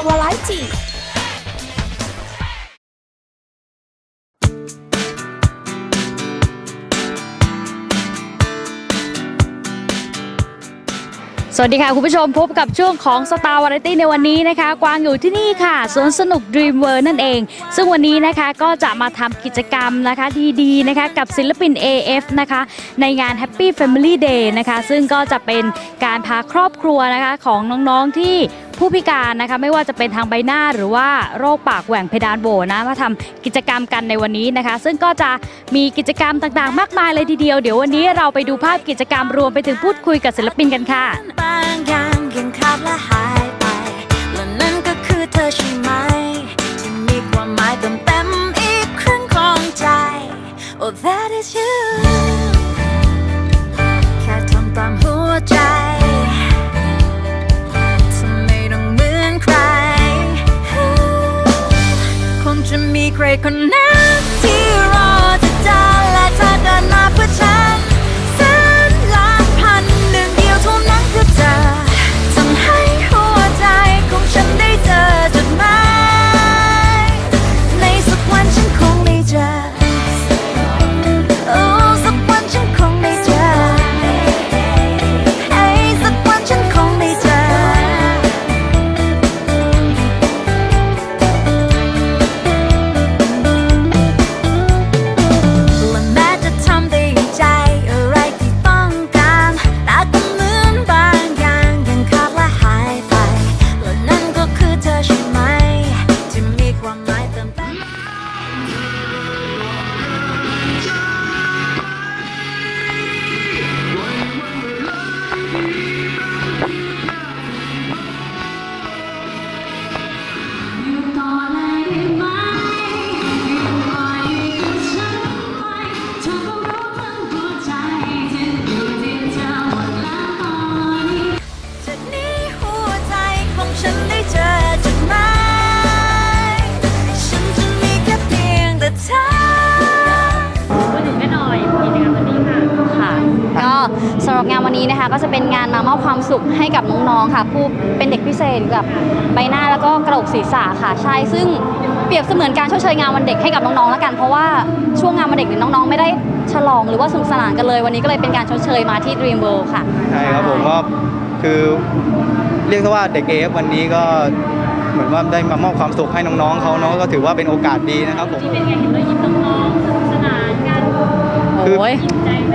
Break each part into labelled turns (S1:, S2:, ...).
S1: วง Star Variety
S2: สวัสดีค่ะ คุณผู้ชมพบกับช่วงของ Star Variety ในวันนี้นะคะ กวางอยู่ที่นี่ค่ะสวนสนุก Dream World นั่นเอง ซึ่งวันนี้นะคะก็จะมาทำกิจกรรมนะคะดีๆนะคะกับศิลปิน AF นะคะ ในงาน Happy Family Day นะคะ ซึ่งก็จะเป็นการพาครอบครัวนะคะของน้องๆที่ ผู้พิการนะคะไม่ว่าจะเป็นทางใบหน้าหรือว่าโรคปากแหว่งเพดานโหวนะมาทำกิจกรรมกันในวันนี้นะคะ ซึ่งก็จะมีกิจกรรมต่างๆ มากมายเลยทีเดียว เดี๋ยววันนี้เราไปดูภาพกิจกรรมรวมไปถึงพูดคุยกับศิลปินกันค่ะ
S3: จ สำหรับงานวั
S4: นนี้นะ
S3: คะ
S5: ก็จะเป็นงานมามอบความสุขให้กับน้องๆค่ะ ผู้เป็นเด็กพิเศษกับใบหน้าแล้วก็กระโหลกศีรษะค่ะใช่ซึ่งเปรียบเสมือนการชดเชยงานวันเด็กให้กับน้องๆแล้วกัน เพราะว่าช่วงงานวันเด็กเนี่ยน้องๆ ไม่ได้ฉลองหรือว่าสนุกสนานกันเลย วันนี้ก็เลยเป็นการชดเชยมาที่ Dream World ค่ะ
S6: ใช่ครับผมก็คือเรียกได้ว่าเด็กเอฟวันนี้ก็เหมือนว่าได้มามอบความสุขให้น้องๆเขาเนาะก็ถือว่าเป็นโอกาสดีนะครับผม
S2: เป็นไงเห็นรอยยิ้ม
S6: คือ
S5: โอ้ย
S2: ใจไหม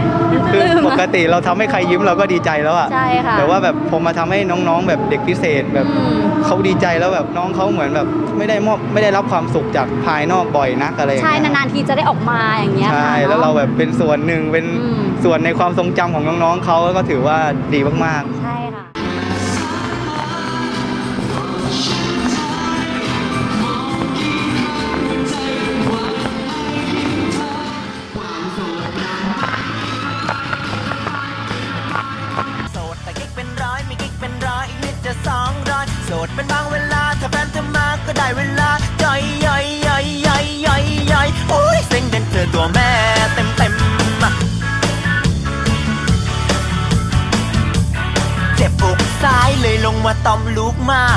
S6: คือ
S5: ลืมอะ
S6: ปกติเราทำให้ใครยิ้มเราก็ดีใจแล้วอะ
S5: ใช่ค่ะ
S6: แต่ว่าแบบผมมาทำให้น้องๆ แบบเด็กพิเศษแบบ
S5: อืม
S6: เขาดีใจแล้วแบบน้องเขาเหมือนแบบไม่ได้มอบไม่ได้รับความสุขจากภายนอกบ่อยนักอะไรอย่าง
S5: ใช่
S6: เงี้ย
S5: นานๆทีจะได้ออกมาอย่างเงี้ยค่ะ
S6: ใช่
S5: นอะ
S6: แล้วเราแบบเป็นส่วนหนึ่งเป็น
S5: อืม
S6: ส่วนในความทรงจำของน้องๆเขาก็ถือว่าดีมากๆ
S7: จะสองร้อยโสดเป็นบางเวลา ถ้าแฟนเธอมาก็ได้เวลาย่อยย่อยย่อยย่อยย่อยย่อยโอ้ยเซ็งเป็นเธอตัวแม่เต็มเต็มเจ็บอกซ้ายเลยลงมาตอมลูกมา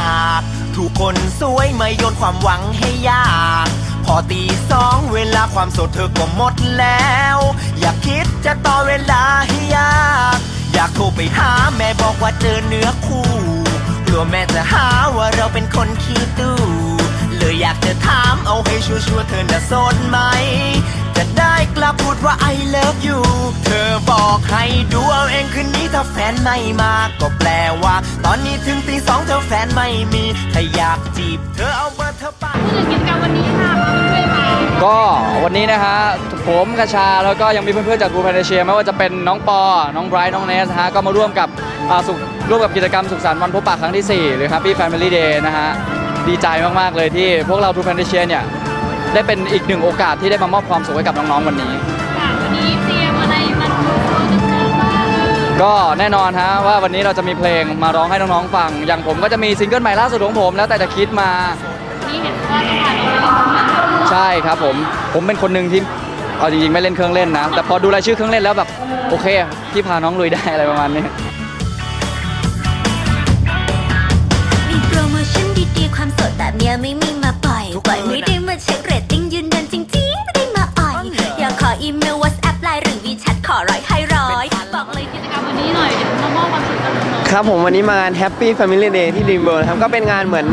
S7: ก ถูกคนสวยไมาโยนความหวังให้ยากพอตีสองเวลาความโสดเธอก็หมดแล้ว อย่าคิดจะต่อเวลาให้ยาก อยากโทรไปหาแม่บอกว่าเจอเนื้อคู่ กลัวแม่จะหาว่าเราเป็นคนขี้ตู้ เลยอยากจะถามเอาให้ชัวร์ๆเธอน่ะโสดไหม จะได้กลับพูดว่า I love you เธอบอกให้ดูเอาเองคืนนี้ถ้าแฟนไม่มาก็แปลว่า ตอนนี้ถึงตีสองเธอแฟนไม่มี ถ้าอยากจีบ เธอเอาเบอร์เธอไป
S2: พูดถึงกิจกรรมวันนี้ค่ะพาเพื่อนมา
S8: ก็วันนี้นะฮะผมกระชาแล้วก็ยังมีเพื่อนๆจากทูแพนเชียไม่ว่าจะเป็นน้องปอ น้องไบรท์น้องเนสฮะก็มาร่วมกับอ่าสุ ร่วมกับกิจกรรมสุขสันต์วันพบปะครั้งที่ 4 หรือ Happy Family Day นะฮะ ดีใจมาก ๆ เลยที่พวกเราทูแพนเชียเนี่ย ได้เป็นอีกหนึ่งโอกาสที่ได้มามอบความสุขให้กับน้อง ๆ วันนี้
S2: ค่ะวันนี้เตรียมอะไรมันโชว์กันบ้าง
S8: ก็แน่นอนฮะว่าวันนี้เราจะมีเพลงมาร้องให้น้อง ๆ ฟัง อย่างผมก็จะมีซิงเกิลใหม่ล่าสุดของผมแล้วแต่จะคิดมา
S2: นี่เห็นว่าจะพาน้องๆมา
S8: ใช่ครับผม ผมเป็นคนหนึ่งที่เอาจริงๆไม่เล่นเครื่องเล่นนะ แต่พอดูรายชื่อเครื่องเล่นแล้วแบบโอเคพี่พาน้องลุยได้อะไรประมาณนี้
S3: มีโปรโมชั่นไม่มีมาปล่อยปล่อยไม่ได้มาเช็คเรตติ้งยืนยันจริงๆ ไม่ได้มาอ่อย อยากขออีเมล WhatsApp ไลน์หรือวีแชทขอร้อยให้ร้อย บอกเลย
S2: กิจกรรมวันนี้หน่อยมามอบความสุขกับน้อง
S1: ครับผมวันนี้มางาน Happy Family Day ที่ Dream World นะครับก็เป็นงานเหมือน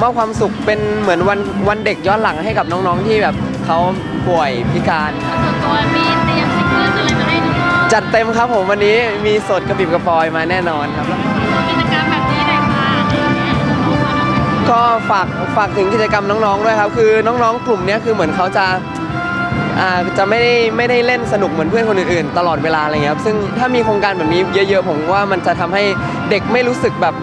S1: มอบความสุขเป็นเหมือนวันวันเด็กย้อนหลังให้กับน้องๆที่แบบเขาป่วยพิการครับ
S2: ๆส่วนตัวมีเตรียมซิงเกิลอะไรมาให้น้องๆ
S1: จัดเต็มครับผมวันนี้มีสดกระปิบกระปอยมาแน่นอนครับ
S2: ก็
S1: ฝากฝากถึงกิจกรรมน้องๆด้วยครับ คือน้องๆ กลุ่มเนี้ยคือเหมือนเขาจะอ่าจะไม่ได้ไม่ได้เล่นสนุกเหมือนเพื่อนคนอื่นๆ ตลอดเวลาอะไรเงี้ยครับซึ่งถ้ามีโครงการแบบนี้เยอะๆผมว่ามันจะทำให้เด็กไม่รู้สึกแบบ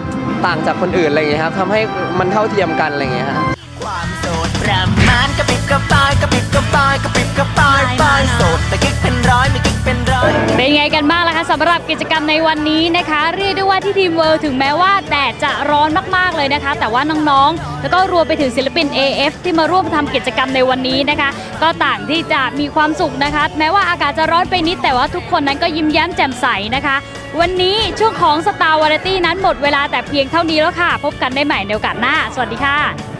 S1: ต่างจากคนอื่นอะไรเงี้ยครับทำให้มันเท่าเทียมกันอะไรเงี้ยฮะ
S7: ความโสดประมาณกระปิบกระปายกระปิบกระปายกระปิบกระปายปายโสดแต่กิ๊กเป็นร้อยไม่ เป็นร้อย
S2: เป็นไงกันบ้างล่ะคะสำหรับกิจกรรมในวันนี้นะคะ เรียกได้ว่าที่ทีมเวิร์ถึงแม้ว่าแดดจะร้อนมากๆเลยนะคะ แต่ว่าน้องๆ แล้วก็รวมไปถึงศิลปิน AF ที่มาร่วมทำกิจกรรมในวันนี้นะคะ ก็ต่างที่จะมีความสุขนะคะ แม้ว่าอากาศจะร้อนไปนิดแต่ว่าทุกคนนั้นก็ยิ้มแย้มแจ่มใสนะคะ วันนี้ช่วงของสตาร์วาไรตี้นั้นหมดเวลาแต่เพียงเท่านี้แล้วค่ะ พบกันได้ใหม่ในโอกาสหน้า สวัสดีค่ะ